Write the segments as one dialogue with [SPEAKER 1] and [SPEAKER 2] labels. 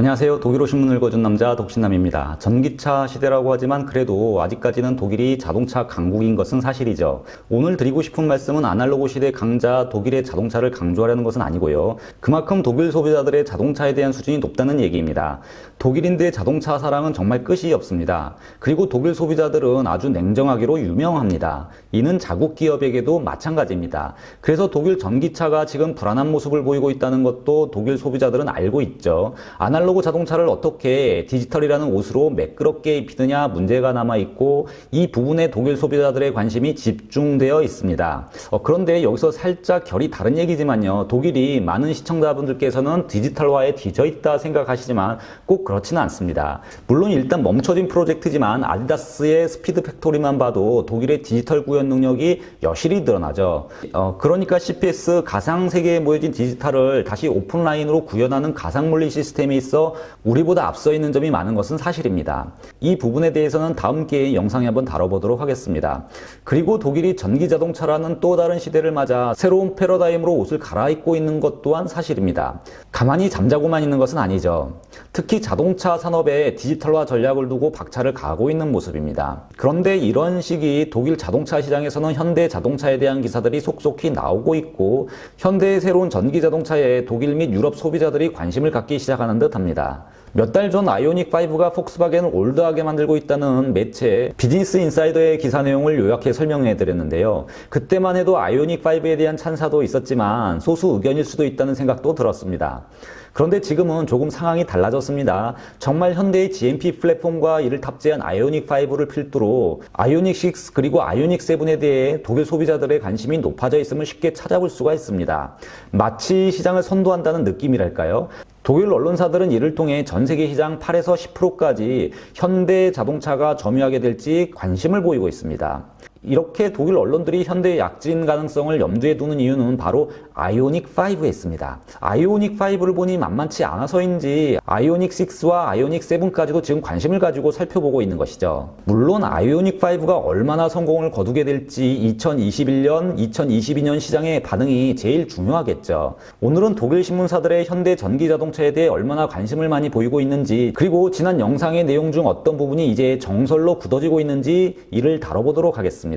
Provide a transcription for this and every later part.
[SPEAKER 1] 안녕하세요. 독일 오신문 읽어준 남자 독신남입니다. 전기차 시대라고 하지만 그래도 아직까지는 독일이 자동차 강국인 것은 사실이죠. 오늘 드리고 싶은 말씀은 아날로그 시대 강자 독일의 자동차를 강조하려는 것은 아니고요. 그만큼 독일 소비자들의 자동차에 대한 수준이 높다는 얘기입니다. 독일인들의 자동차 사랑은 정말 끝이 없습니다. 그리고 독일 소비자들은 아주 냉정하기로 유명합니다. 이는 자국 기업에게도 마찬가지입니다. 그래서 독일 전기차가 지금 불안한 모습을 보이고 있다는 것도 독일 소비자들은 알고 있죠. 아날로그 자동차를 어떻게 디지털이라는 옷으로 매끄럽게 입히느냐 문제가 남아 있고 이 부분에 독일 소비자들의 관심이 집중되어 있습니다. 어, 그런데 여기서 살짝 결이 다른 얘기지만요. 독일이 많은 시청자분들께서는 디지털화에 뒤져 있다 생각하시지만 꼭 그렇지는 않습니다. 물론 일단 멈춰진 프로젝트지만 아디다스의 스피드 팩토리만 봐도 독일의 디지털 구현 능력이 여실히 드러나죠. 어, 그러니까 CPS 가상 세계에 모여진 디지털을 다시 오픈라인으로 구현하는 가상 물리 시스템이 있어 우리보다 앞서 있는 점이 많은 것은 사실입니다. 이 부분에 대해서는 다음 기회에 영상에 한번 다뤄보도록 하겠습니다. 그리고 독일이 전기 자동차라는 또 다른 시대를 맞아 새로운 패러다임으로 옷을 갈아입고 있는 것 또한 사실입니다. 가만히 잠자고만 있는 것은 아니죠. 특히 자동차 산업에 디지털화 전략을 두고 박차를 가하고 있는 모습입니다. 그런데 이런 시기 독일 자동차 시장에서는 현대 자동차에 대한 기사들이 속속히 나오고 있고 현대의 새로운 전기 자동차에 독일 및 유럽 소비자들이 관심을 갖기 시작하는 듯 합니다. 몇 달 전 아이오닉5가 폭스바겐을 올드하게 만들고 있다는 매체 비즈니스 인사이더의 기사 내용을 요약해 설명해 드렸는데요. 그때만 해도 아이오닉5에 대한 찬사도 있었지만 소수 의견일 수도 있다는 생각도 들었습니다. 그런데 지금은 조금 상황이 달라졌습니다. 정말 현대의 GMP 플랫폼과 이를 탑재한 아이오닉 5를 필두로 아이오닉 6 그리고 아이오닉 7에 대해 독일 소비자들의 관심이 높아져 있음을 쉽게 찾아볼 수가 있습니다. 마치 시장을 선도한다는 느낌이랄까요? 독일 언론사들은 이를 통해 전 세계 시장 8에서 10%까지 현대 자동차가 점유하게 될지 관심을 보이고 있습니다. 이렇게 독일 언론들이 현대의 약진 가능성을 염두에 두는 이유는 바로 아이오닉 5에 있습니다. 아이오닉 5를 보니 만만치 않아서인지 아이오닉 6와 아이오닉 7까지도 지금 관심을 가지고 살펴보고 있는 것이죠. 물론 아이오닉 5가 얼마나 성공을 거두게 될지 2021년, 2022년 시장의 반응이 제일 중요하겠죠. 오늘은 독일 신문사들의 현대 전기 자동차에 대해 얼마나 관심을 많이 보이고 있는지 그리고 지난 영상의 내용 중 어떤 부분이 이제 정설로 굳어지고 있는지 이를 다뤄보도록 하겠습니다.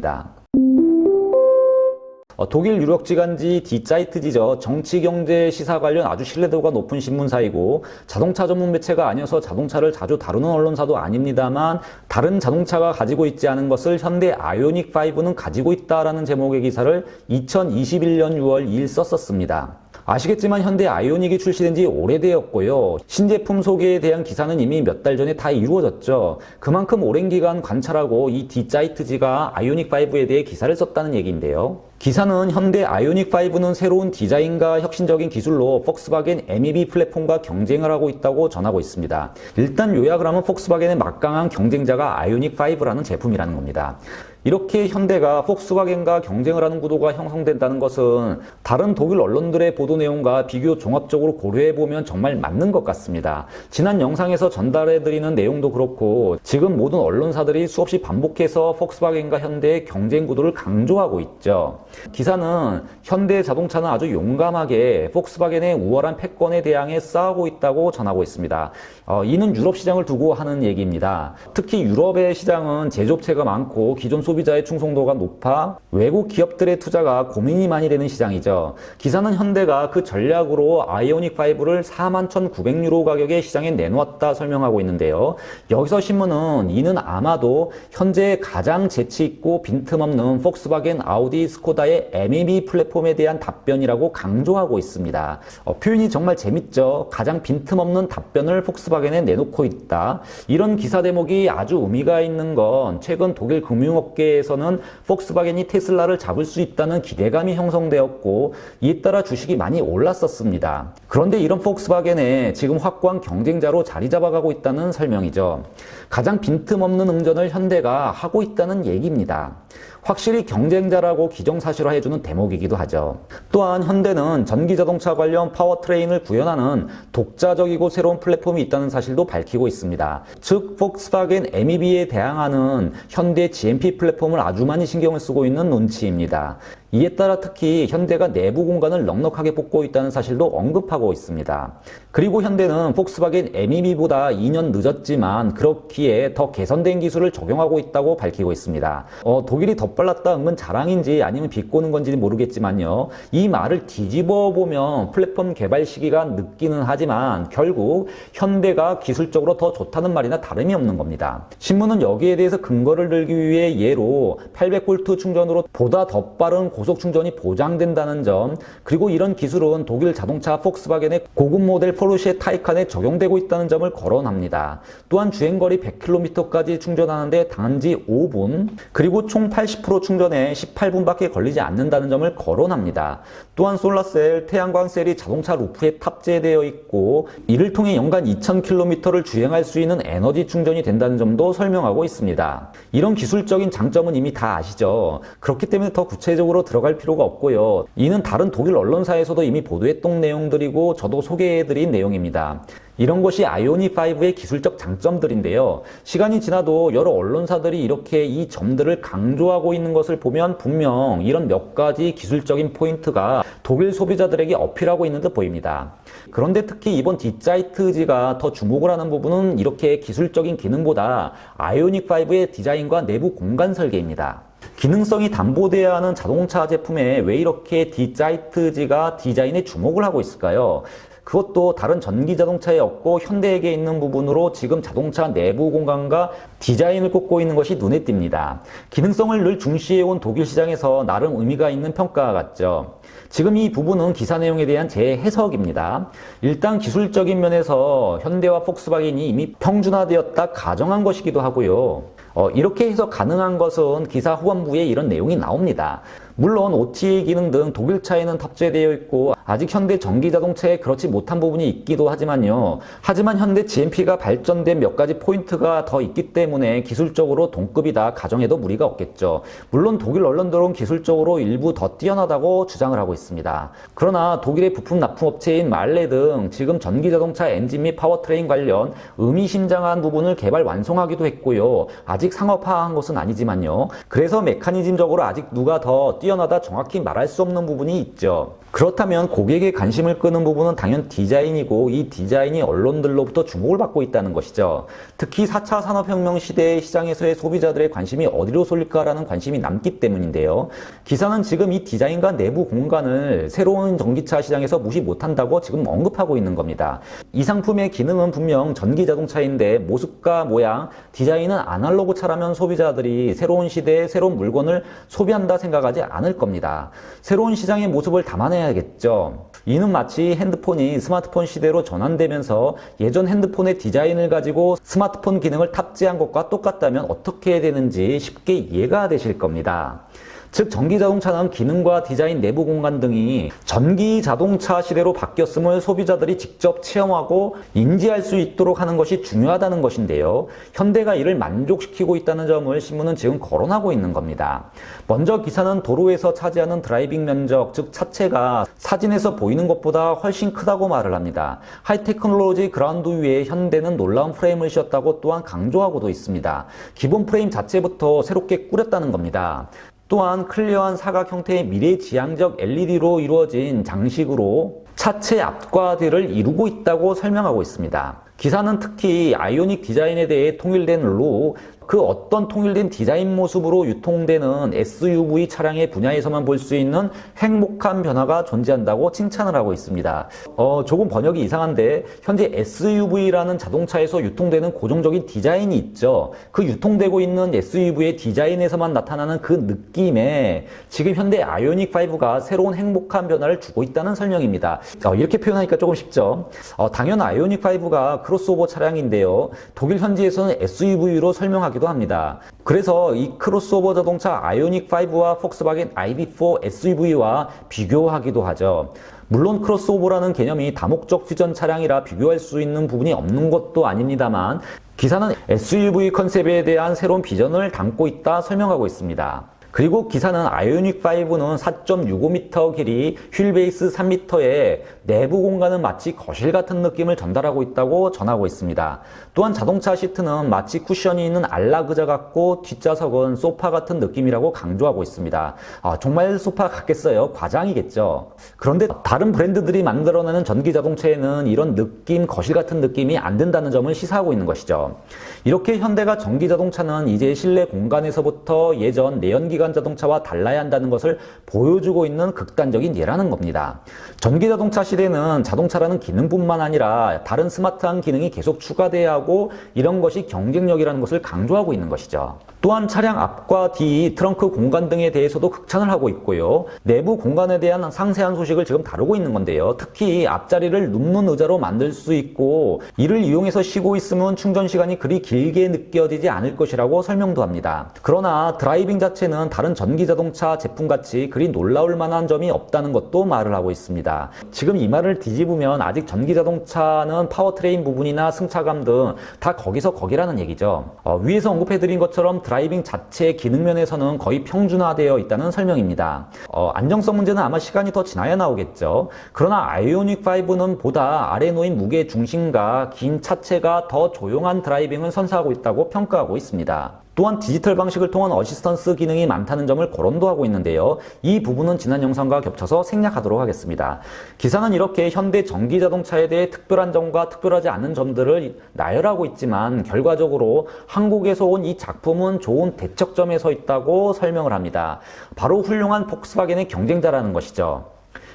[SPEAKER 1] 어, 독일 유력지간지 디자이트지죠. 정치, 경제, 시사 관련 아주 신뢰도가 높은 신문사이고 자동차 전문 매체가 아니어서 자동차를 자주 다루는 언론사도 아닙니다만 다른 자동차가 가지고 있지 않은 것을 현대 아이오닉 5는 가지고 있다라는 제목의 기사를 2021년 6월 2일 썼었습니다. 아시겠지만 현대 아이오닉이 출시된 지 오래되었고요. 신제품 소개에 대한 기사는 이미 몇 달 전에 다 이루어졌죠. 그만큼 오랜 기간 관찰하고 이 디자이트지가 아이오닉 5에 대해 기사를 썼다는 얘기인데요. 기사는 현대 아이오닉 5는 새로운 디자인과 혁신적인 기술로 폭스바겐 MEB 플랫폼과 경쟁을 하고 있다고 전하고 있습니다. 일단 요약을 하면 폭스바겐의 막강한 경쟁자가 아이오닉 5라는 제품이라는 겁니다. 이렇게 현대가 폭스바겐과 경쟁을 하는 구도가 형성된다는 것은 다른 독일 언론들의 보도 내용과 비교 종합적으로 고려해 보면 정말 맞는 것 같습니다. 지난 영상에서 전달해 드리는 내용도 그렇고 지금 모든 언론사들이 수없이 반복해서 폭스바겐과 현대의 경쟁 구도를 강조하고 있죠. 기사는 현대 자동차는 아주 용감하게 폭스바겐의 우월한 패권에 대항해 싸우고 있다고 전하고 있습니다. 어, 이는 유럽 시장을 두고 하는 얘기입니다. 특히 유럽의 시장은 제조업체가 많고 기존 소 비자의 충성도가 높아 외국 기업들의 투자가 고민이 많이 되는 시장이죠. 기사는 현대가 그 전략으로 아이오닉 5를 41,900유로 가격에 시장에 내놓았다 설명하고 있는데요. 여기서 신문은 이는 아마도 현재 가장 재치 있고 빈틈없는 폭스바겐 아우디 스코다의 MEB 플랫폼에 대한 답변이라고 강조하고 있습니다. 어, 표현이 정말 재밌죠. 가장 빈틈없는 답변을 폭스바겐에 내놓고 있다. 이런 기사 대목이 아주 의미가 있는 건 최근 독일 금융업계 에서는 폭스바겐이 테슬라를 잡을 수 있다는 기대감이 형성되었고 이에 따라 주식이 많이 올랐었습니다. 그런데 이런 폭스바겐에 지금 확고한 경쟁자로 자리 잡아가고 있다는 설명이죠. 가장 빈틈없는 응전을 현대가 하고 있다는 얘기입니다. 확실히 경쟁자라고 기정사실화해주는 대목이기도 하죠. 또한 현대는 전기자동차 관련 파워트레인을 구현하는 독자적이고 새로운 플랫폼이 있다는 사실도 밝히고 있습니다. 즉, 폭스바겐 MEB에 대항하는 현대 GMP 플랫폼을 아주 많이 신경을 쓰고 있는 눈치입니다. 이에 따라 특히 현대가 내부 공간을 넉넉하게 뽑고 있다는 사실도 언급하고 있습니다. 그리고 현대는 폭스바겐 MEB보다 2년 늦었지만 그렇기에 더 개선된 기술을 적용하고 있다고 밝히고 있습니다. 어, 독일이 더 빨랐다 은근 자랑인지 아니면 비꼬는 건지는 모르겠지만요. 이 말을 뒤집어 보면 플랫폼 개발 시기가 늦기는 하지만 결국 현대가 기술적으로 더 좋다는 말이나 다름이 없는 겁니다. 신문은 여기에 대해서 근거를 들기 위해 예로 800V 충전으로 보다 더 빠른 고속 충전이 보장된다는 점, 그리고 이런 기술은 독일 자동차 폭스바겐의 고급 모델 포르쉐 타이칸에 적용되고 있다는 점을 거론합니다. 또한 주행거리 100km까지 충전하는데 단지 5분, 그리고 총 80% 충전에 18분밖에 걸리지 않는다는 점을 거론합니다. 또한 솔라셀, 태양광 셀이 자동차 루프에 탑재되어 있고 이를 통해 연간 2000km를 주행할 수 있는 에너지 충전이 된다는 점도 설명하고 있습니다. 이런 기술적인 장점은 이미 다 아시죠? 그렇기 때문에 더 구체적으로 들어갈 필요가 없고요. 이는 다른 독일 언론사에서도 이미 보도했던 내용들이고 저도 소개해드린 내용입니다. 이런 것이 아이오닉5의 기술적 장점들인데요. 시간이 지나도 여러 언론사들이 이렇게 이 점들을 강조하고 있는 것을 보면 분명 이런 몇 가지 기술적인 포인트가 독일 소비자들에게 어필하고 있는 듯 보입니다. 그런데 특히 이번 디자이트지가 더 주목을 하는 부분은 이렇게 기술적인 기능보다 아이오닉5의 디자인과 내부 공간 설계입니다. 기능성이 담보돼야 하는 자동차 제품에 왜 이렇게 디자이트지가 디자인에 주목을 하고 있을까요? 그것도 다른 전기 자동차에 없고 현대에게 있는 부분으로 지금 자동차 내부 공간과 디자인을 꼽고 있는 것이 눈에 띕니다. 기능성을 늘 중시해온 독일 시장에서 나름 의미가 있는 평가 같죠. 지금 이 부분은 기사 내용에 대한 제 해석입니다. 일단 기술적인 면에서 현대와 폭스바겐이 이미 평준화되었다 가정한 것이기도 하고요. 어, 이렇게 해서 가능한 것은 기사 후반부에 이런 내용이 나옵니다. 물론 OTA 기능 등 독일차에는 탑재되어 있고 아직 현대 전기 자동차에 그렇지 못한 부분이 있기도 하지만요. 하지만 현대 GMP가 발전된 몇 가지 포인트가 더 있기 때문에 기술적으로 동급이다 가정해도 무리가 없겠죠. 물론 독일 언론들은 기술적으로 일부 더 뛰어나다고 주장을 하고 있습니다. 그러나 독일의 부품 납품 업체인 말레 등 지금 전기 자동차 엔진 및 파워트레인 관련 의미심장한 부분을 개발 완성하기도 했고요. 아직 상업화한 것은 아니지만요. 그래서 메커니즘적으로 아직 누가 더 뛰어나다 정확히 말할 수 없는 부분이 있죠. 그렇다면 고객의 관심을 끄는 부분은 당연 디자인이고 이 디자인이 언론들로부터 주목을 받고 있다는 것이죠. 특히 4차 산업혁명 시대의 시장에서의 소비자들의 관심이 어디로 쏠릴까라는 관심이 남기 때문인데요. 기사는 지금 이 디자인과 내부 공간을 새로운 전기차 시장에서 무시 못한다고 지금 언급하고 있는 겁니다. 이 상품의 기능은 분명 전기 자동차인데 모습과 모양, 디자인은 아날로그 차라면 소비자들이 새로운 시대에 새로운 물건을 소비한다 생각하지 않을 겁니다. 새로운 시장의 모습을 담아내야겠죠. 이는 마치 핸드폰이 스마트폰 시대로 전환되면서 예전 핸드폰의 디자인을 가지고 스마트폰 기능을 탑재한 것과 똑같다면 어떻게 되는지 쉽게 이해가 되실 겁니다. 즉 전기 자동차는 기능과 디자인 내부 공간 등이 전기 자동차 시대로 바뀌었음을 소비자들이 직접 체험하고 인지할 수 있도록 하는 것이 중요하다는 것인데요. 현대가 이를 만족시키고 있다는 점을 신문은 지금 거론하고 있는 겁니다. 먼저 기사는 도로에서 차지하는 드라이빙 면적, 즉 차체가 사진에서 보이는 것보다 훨씬 크다고 말을 합니다. 하이테크놀로지 그라운드 위에 현대는 놀라운 프레임을 씌웠다고 또한 강조하고도 있습니다. 기본 프레임 자체부터 새롭게 꾸렸다는 겁니다. 또한 클리어한 사각 형태의 미래지향적 LED로 이루어진 장식으로 차체 앞과 뒤를 이루고 있다고 설명하고 있습니다. 기사는 특히 아이오닉 디자인에 대해 통일된 로, 그 어떤 통일된 디자인 모습으로 유통되는 SUV 차량의 분야에서만 볼 수 있는 행복한 변화가 존재한다고 칭찬을 하고 있습니다. 어, 조금 번역이 이상한데 현재 SUV라는 자동차에서 유통되는 고정적인 디자인이 있죠. 그 유통되고 있는 SUV의 디자인에서만 나타나는 그 느낌에 지금 현대 아이오닉 5가 새로운 행복한 변화를 주고 있다는 설명입니다. 어, 이렇게 표현하니까 조금 쉽죠. 어, 당연 아이오닉 5가 크로스오버 차량인데요. 독일 현지에서는 SUV로 설명하기도 합니다. 그래서 이 크로스오버 자동차 아이오닉 5와 폭스바겐 ID4 SUV와 비교하기도 하죠. 물론 크로스오버라는 개념이 다목적 퓨전 차량이라 비교할 수 있는 부분이 없는 것도 아닙니다만 기사는 SUV 컨셉에 대한 새로운 비전을 담고 있다 설명하고 있습니다. 그리고 기사는 아이오닉 5는 4.65m 길이, 휠 베이스 3m에 내부 공간은 마치 거실 같은 느낌을 전달하고 있다고 전하고 있습니다. 또한 자동차 시트는 마치 쿠션이 있는 안락의자 같고 뒷좌석은 소파 같은 느낌이라고 강조하고 있습니다. 아, 정말 소파 같겠어요? 과장이겠죠. 그런데 다른 브랜드들이 만들어내는 전기 자동차에는 이런 느낌, 거실 같은 느낌이 안 든다는 점을 시사하고 있는 것이죠. 이렇게 현대가 전기 자동차는 이제 실내 공간에서부터 예전 내연기관 자동차와 달라야 한다는 것을 보여주고 있는 극단적인 예라는 겁니다. 전기 자동차 시대는 자동차라는 기능뿐만 아니라 다른 스마트한 기능이 계속 추가돼야 하고 이런 것이 경쟁력이라는 것을 강조하고 있는 것이죠. 또한 차량 앞과 뒤, 트렁크 공간 등에 대해서도 극찬을 하고 있고요. 내부 공간에 대한 상세한 소식을 지금 다루고 있는 건데요. 특히 앞자리를 눕는 의자로 만들 수 있고 이를 이용해서 쉬고 있으면 충전 시간이 그리 길게 느껴지지 않을 것이라고 설명도 합니다. 그러나 드라이빙 자체는 다른 전기 자동차 제품 같이 그리 놀라울 만한 점이 없다는 것도 말을 하고 있습니다. 지금 이 말을 뒤집으면 아직 전기 자동차는 파워트레인 부분이나 승차감 등 다 거기서 거기라는 얘기죠. 어, 위에서 언급해드린 것처럼 드라이빙 자체의 기능 면에서는 거의 평준화되어 있다는 설명입니다. 어, 안정성 문제는 아마 시간이 더 지나야 나오겠죠. 그러나 아이오닉 5는 보다 아래 놓인 무게 중심과 긴 차체가 더 조용한 드라이빙을 선사하고 있다고 평가하고 있습니다. 또한 디지털 방식을 통한 어시스턴스 기능이 많다는 점을 거론도 하고 있는데요. 이 부분은 지난 영상과 겹쳐서 생략하도록 하겠습니다. 기사는 이렇게 현대 전기 자동차에 대해 특별한 점과 특별하지 않은 점들을 나열하고 있지만 결과적으로 한국에서 온 이 작품은 좋은 대척점에 서 있다고 설명을 합니다. 바로 훌륭한 폭스바겐의 경쟁자라는 것이죠.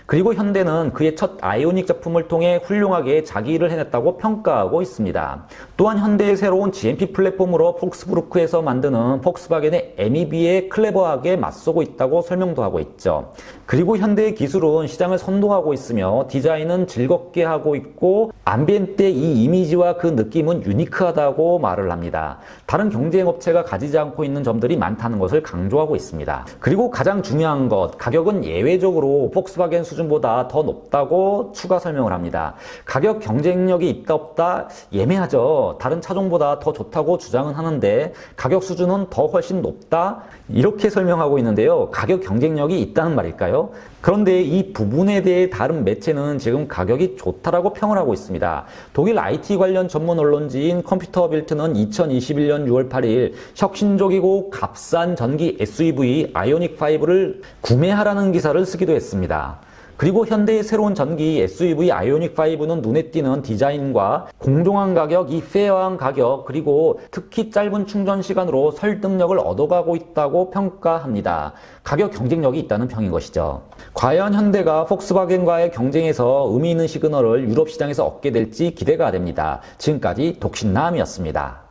[SPEAKER 1] 그리고 현대는 그의 첫 아이오닉 작품을 통해 훌륭하게 자기 일을 해냈다고 평가하고 있습니다. 또한 현대의 새로운 GMP 플랫폼으로 폭스부르크에서 만드는 폭스바겐의 MEB에 클레버하게 맞서고 있다고 설명도 하고 있죠. 그리고 현대의 기술은 시장을 선도하고 있으며 디자인은 즐겁게 하고 있고 암비엔트의 이 이미지와 그 느낌은 유니크하다고 말을 합니다. 다른 경쟁 업체가 가지지 않고 있는 점들이 많다는 것을 강조하고 있습니다. 그리고 가장 중요한 것, 가격은 예외적으로 폭스바겐 수준보다 더 높다고 추가 설명을 합니다. 가격 경쟁력이 있다 없다 예매하죠. 다른 차종보다 더 좋다고 주장은 하는데 가격 수준은 더 훨씬 높다 이렇게 설명하고 있는데요. 가격 경쟁력이 있다는 말일까요? 그런데 이 부분에 대해 다른 매체는 지금 가격이 좋다라고 평을 하고 있습니다. 독일 IT 관련 전문 언론지인 컴퓨터 빌트는 2021년 6월 8일 혁신적이고 값싼 전기 SUV 아이오닉 5를 구매하라는 기사를 쓰기도 했습니다. 그리고 현대의 새로운 전기 SUV 아이오닉 5는 눈에 띄는 디자인과 공정한 가격, 이 페어한 가격, 그리고 특히 짧은 충전 시간으로 설득력을 얻어가고 있다고 평가합니다. 가격 경쟁력이 있다는 평인 것이죠. 과연 현대가 폭스바겐과의 경쟁에서 의미 있는 시그널을 유럽 시장에서 얻게 될지 기대가 됩니다. 지금까지 독신남이었습니다.